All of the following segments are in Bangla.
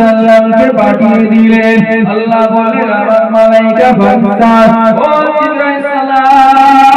সালামকে পাঠিয়ে দিলেন। আল্লাহ বলেন আমার মালাইকা বান্দা ও জিবরাইল সালাম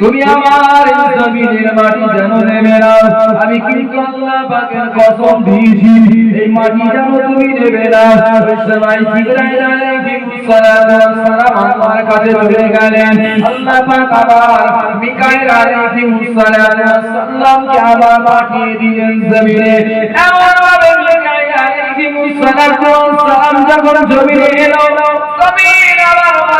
তুমি আমার জমিনের মাটি যেন নেবে না আমি কিন্তু আল্লাহ পাকের কসম দিয়েছি, এই মাটি যেন তুমি নেবে না সময় জিবরাইল আলাইহিস সালাতু ওয়াস সালাম আমার কাছে চলে গেলেন। আল্লাহ পাক আবার মিকাইল আলাইহিস সালাতু ওয়াস সালামকে আবার পাঠিয়ে দিলেন জমিনে। এমন ভাবে মিকাইল আলাইহিস সালাতু ওয়াস সালাম যখন জমিনে এলো, জমিন আবার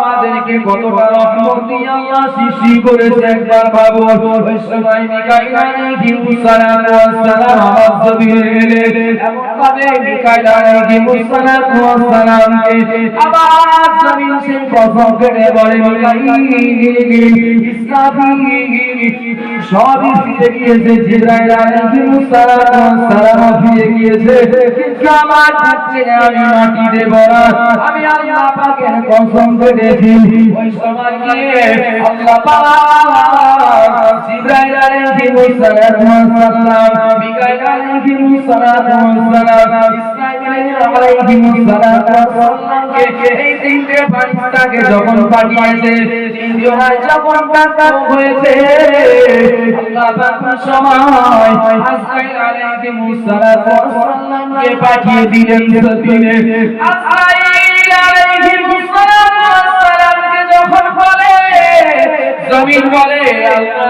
আমাদেরকে কতটা রহমত আল্লাহ সৃষ্টি করেছে একবার ভাবো। ওই সময় মিকাইল ওয়াস সালাম আমার জমিনে এলেন এমন ভাবে মিকাইল আলাইহিস সালাতু ওয়াস সালামকে আবার জমিন সে কসম করে বলে সবই ফিরে গিয়েছে, জিবরাইল আলাইহিস সালাতু ওয়াস সালাম ফিরে গিয়েছে। আমার ক্ষেত্রে আমি মাটি দেব না আমি আল্লাহ পাকের কসম করেছি ওই সময় গিয়ে আল্লাহ পাক জিবরাইল আলাইহিস সালাম মিকাইল আলাইহিস সালাম ইসরাইল আলাইহিস সালামকে এই তিনটে ফেরেশতাকে যখন পাঠিয়েছে, তিন যখন টাকা হয়েছে, আল্লাহ পাক সময় আজরাইল আলাইহিস সালামকে পাঠিয়ে দিলেন জমিনে আজরাইল জমিন বলে আল্লাহর কসম আজরাইল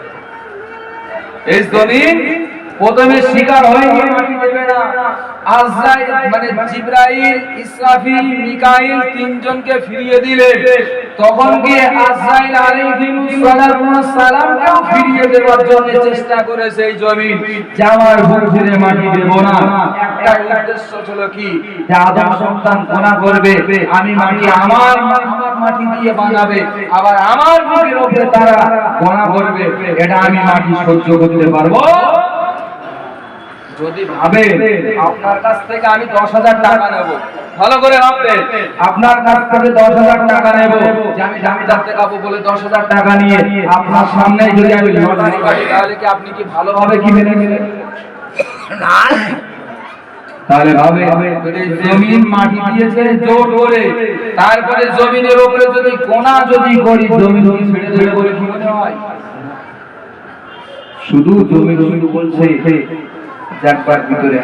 এই জমি প্রথমে শিকার হয়নি। না মানে জিব্রাইল, ইসরাফিল, মিকাইল তিনজনকে ফিরিয়ে দিলেন তখন গিয়ে আজরাইল আলাইহিস সালামকেও ফিরিয়ে দেওয়ার জন্য চেষ্টা করেছে এই জমিন যে আমার ভুল ফিরে মাটি দেব না। একটা উদ্দেশ্য ছিল কি? যে আদম সন্তান গোনা করবে, আমি মাটি আমার মাটি দিয়ে বানাবে, আবার আমার বুকের উপরে তারা গোনা করবে, এটা আমি মাটি সহ্য করতে পারব? যদি ভাবে আপনার কাছ থেকে আমি দশ হাজার টাকা নেব। ভালো করে ভাববেন। আপনার কাছ থেকে দশ হাজার টাকা নেব। যে আমি দামি জানতে খাব বলে দশ হাজার টাকা নিয়ে আপনার সামনে যদি আমি লটারি কাটি তাহলে কি আপনি কি ভালোভাবে কি মেনে নেবেন না। তাহলে ভাবে। জমিন মাটি দিয়েছে জোর করে তারপরে জমিনের উপরে যদি কোনা যদি করি জমিন কি ছেড়ে বলে কি মনে হয়? শুধু জমি শুধু বলছে যাকবার ভিতরে।